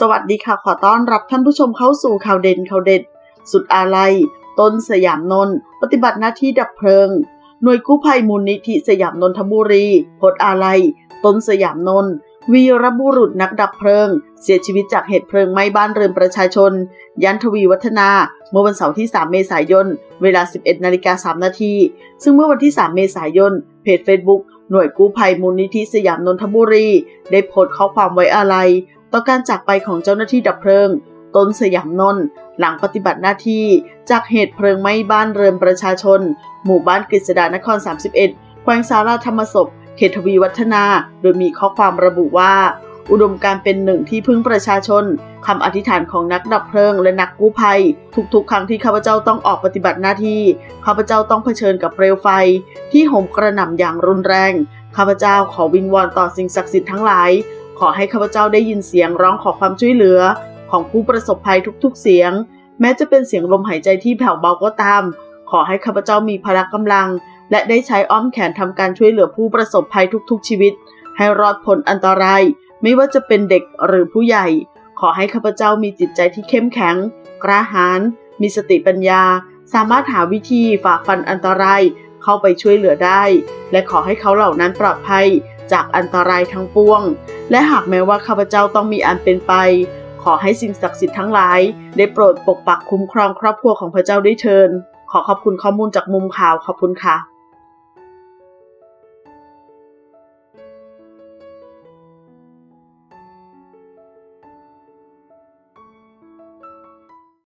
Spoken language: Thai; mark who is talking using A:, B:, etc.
A: สวัสดีค่ะ ขอต้อนรับท่านผู้ชมเข้าสู่ข่าวเด่นข่าวเด็ด สุดอาลัย ต้นสยามนนท์ปฏิบัติหน้าที่ดับเพลิง หน่วยกู้ภัยมูลนิธิสยามนนทบุรีโพดอาลัย ต้นสยามนนท์วีรบุรุษนักดับเพลิง เสียชีวิตจากเหตุเพลิงไหม้บ้านเรือนประชาชน ยันทวีวัฒนา เมื่อวันเสาร์ที่ 3 เมษายน เวลา 11นาฬิกา3นาทีซึ่งเมื่อวันที่ 3 เมษายน เพจ Facebook หน่วยกู้ภัยมูลนิธิสยามนนทบุรี ได้โพสต์ข้อความไว้อาลัย ต่อการจากไปของเจ้าหน้าที่ดับเพลิง ต้นสยามนนท์หลังปฏิบัติหน้าที่จากเหตุเพลิงไหม้บ้านเรือนประชาชน หมู่บ้านกฤษดานคร 31 แขวงสาราธรรมศพเขตทวีวัฒนา โดยมีข้อความระบุว่า อุดมการเป็นหนึ่งที่พึ่งประชาชนคำอธิษฐานของนักดับเพลิงและนักกู้ภัย ทุกๆ ครั้งที่ข้าพเจ้าต้องออกปฏิบัติหน้าที่ข้าพเจ้าต้องเผชิญกับเปลวไฟ ที่โหมกระหน่ำอย่างรุนแรงข้าพเจ้าขอวิงวอนต่อสิ่งศักดิ์สิทธิ์ทั้งหลาย ขอให้ข้าพเจ้าได้ยินเสียงร้องขอความช่วยเหลือ ของผู้ประสบภัยทุกๆเสียง แม้จะเป็นเสียงลมหายใจที่แผ่วเบาก็ตาม ขอให้ข้าพเจ้ามีพละกำลัง และได้ใช้อ้อมแขนทำการช่วยเหลือผู้ประสบภัยทุกๆชีวิต ให้รอดพ้นอันตราย ไม่ว่าจะเป็นเด็กหรือผู้ใหญ่ ขอให้ข้าพเจ้ามีจิตใจที่เข้มแข็ง กระหาย มีสติปัญญา สามารถหาวิธีฝ่าฟันอันตราย เข้าไปช่วยเหลือได้ และขอให้เขาเหล่านั้นปลอดภัย จากอันตรายทั้งปวง และหากแม้ว่าข้าพเจ้าต้องมีอันเป็นไป ขอให้สิ่งศักดิ์สิทธิ์ทั้งหลาย ได้โปรดปกปักคุ้มครองครอบครัวของพระเจ้าด้วยเทินขอขอบคุณข้อมูลจากมุมข่าวขอบคุณค่ะ